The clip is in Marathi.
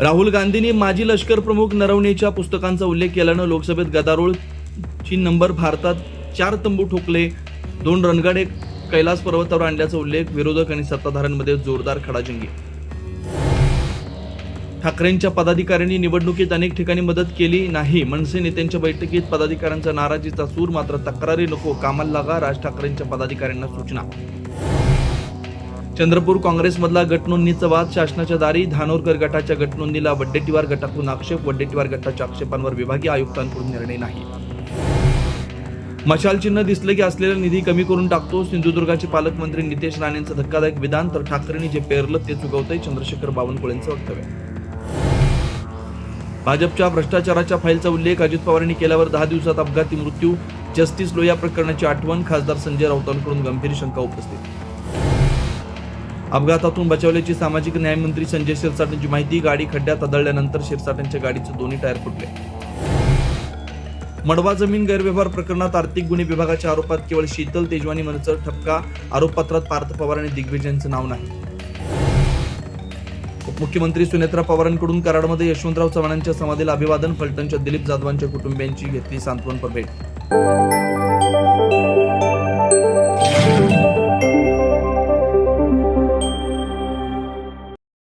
राहुल गांधींनी माजी लष्कर प्रमुख नरवणेच्या पुस्तकांचा उल्लेख केल्यानं लोकसभेत गदारोळ चीन नंबर भारतात चार तंबू ठोकले. दोन रणगाडे कैलास पर्वतावर आणल्याचा उल्लेख विरोधक आणि सत्ताधाऱ्यांमध्ये जोरदार खडाजंगी. ठाकरेंच्या पदाधिकाऱ्यांनी निवडणुकीत अनेक ठिकाणी मदत केली नाही. मनसे नेत्यांच्या बैठकीत पदाधिकाऱ्यांचा नाराजीचा सूर मात्र तक्रारी नको कामाला लागा राज ठाकरेंच्या पदाधिकाऱ्यांना सूचना. चंद्रपूर काँग्रेसमधला गटनोंदणीचा वाद शासनाच्या दारी धानोरकर गटाच्या गटनोंदीला वड्डेटीवार गटातून आक्षेप वड्डेटीवार गटाच्या आक्षेपांवर विभागीय आयुक्तांकडून निर्णय नाही. मशाल चिन्ह दिसलं की असलेला निधी कमी करून टाकतो सिंधुदुर्गाचे पालकमंत्री नितेश राणेंचं धक्कादायक विधान तर ठाकरेंनी जे पेरलं ते चुकवतंय चंद्रशेखर बावनकुळेंचं वक्तव्य. भाजपच्या भ्रष्टाचाराच्या फाईलचा उल्लेख अजित पवारांनी केल्यावर दहा दिवसात अपघाती मृत्यू जस्टिस लोया प्रकरणाची आठवण खासदार संजय राऊतांकडून गंभीर शंका उपस्थित अपघातातून बचावल्याची सामाजिक न्यायमंत्री संजय शिरसाटांची माहिती गाडी खड्ड्यात आदळल्यानंतर शिरसाटांच्या गाडीचे दोन्ही टायर फुटले. मडवा जमीन गैरव्यवहार प्रकरणात आर्थिक गुन्हे विभागाच्या आरोपात केवळ शीतल तेजवानी मनसर ठपका आरोपपत्रात पार्थ पवार आणि दिग्विजयांचं नाव नाही. उपमुख्यमंत्री सुनेत्रा पवारांकडून कराडमध्ये यशवंतराव चव्हाणांच्या समाधीला अभिवादन फलटणच्या दिलीप जाधवांच्या कुटुंबियांची घेतली सांत्वनपर भेट.